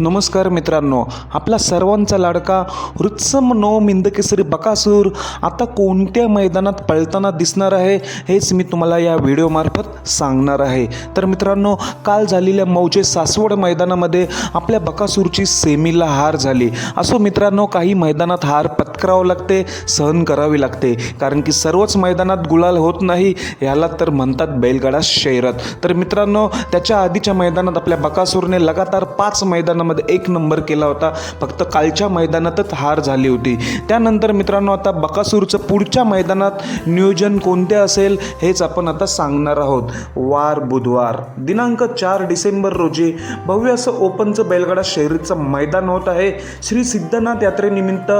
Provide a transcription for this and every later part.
नमस्कार मित्रांनो आपला सर्वांचा लाडका हृत्सम नो मिंदकेसरी बकासूर आता कोणत्या मैदानात पळताना दिसणार आहे हेच मी तुम्हाला या व्हिडिओमार्फत सांगणार आहे. तर मित्रांनो काल झालेल्या मौजे सासवड मैदानामध्ये आपल्या बकासूरची सेमीला हार झाली. असो मित्रांनो काही मैदानात हार पत्करावं लागते सहन करावी लागते. कारण की सर्वच मैदानात गुलाल होत नाही याला तर म्हणतात बैलगाडा शैरत. तर मित्रांनो त्याच्या आधीच्या मैदानात आपल्या बकासूरने लगातार पाच मैदानामध्ये एक नंबर केला होता. फक्त कालच्या मैदानातच हार झाली होती. त्यानंतर मित्रांनो आता बकासूरचं पुढच्या मैदानात नियोजन कोणते असेल हेच आपण आता सांगणार आहोत. वार बुधवार. दिनांक चार डिसेंबर रोजी भव्य असं ओपनचं बैलगाडा शहरीचं मैदान होत आहे. श्री सिद्धनाथ यात्रेनिमित्त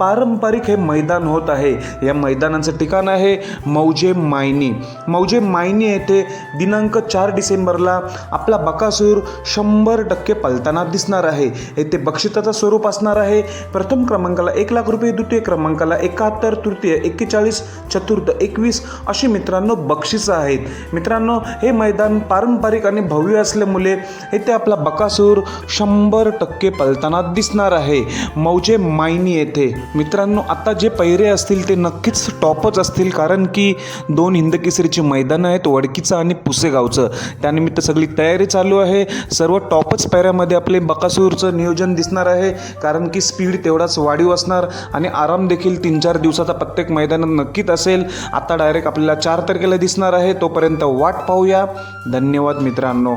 पारंपरिक हे मैदान होत आहे. या मैदानाचं ठिकाण आहे मौजे मायनी. मौजे मायनी येथे दिनांक चार डिसेंबरला आपला बकासूर शंभर टक्के पलताना दिसणार आहे. येथे बक्षिताचं स्वरूप असणार आहे. प्रथम क्रमांकाला एक लाख रुपये द्वितीय क्रमांकाला एकाहत्तर तृतीय एक्केचाळीस चतुर्थ एकवीस अशी मित्रांनो बक्षिसं आहेत. मित्रांनो हे मैदान पारंपरिक आणि भव्य असल्यामुळे येथे आपला बकासूर शंभर टक्के पलताना दिसणार आहे. मौजे मायनी येथे. मित्रांनो आता जे पैरे असतील ते नक्कीच टॉपच असतील कारण की दोन हिंदकेसरीची मैदानं आहेत वडकीचं आणि पुसेगावचं. त्यानिमित्त सगळी तयारी चालू आहे. सर्व टॉपच पैऱ्यामध्ये आपले बकासूरचं नियोजन दिसणार आहे. कारण की स्पीड तेवढाच वाढीव असणार आणि आराम देखील तीन चार दिवसाचा प्रत्येक मैदानात नक्कीच असेल. आता डायरेक्ट आपल्याला चार तारखेला दिसणार आहे. तोपर्यंत वाट पाहूया. धन्यवाद मित्रांनो.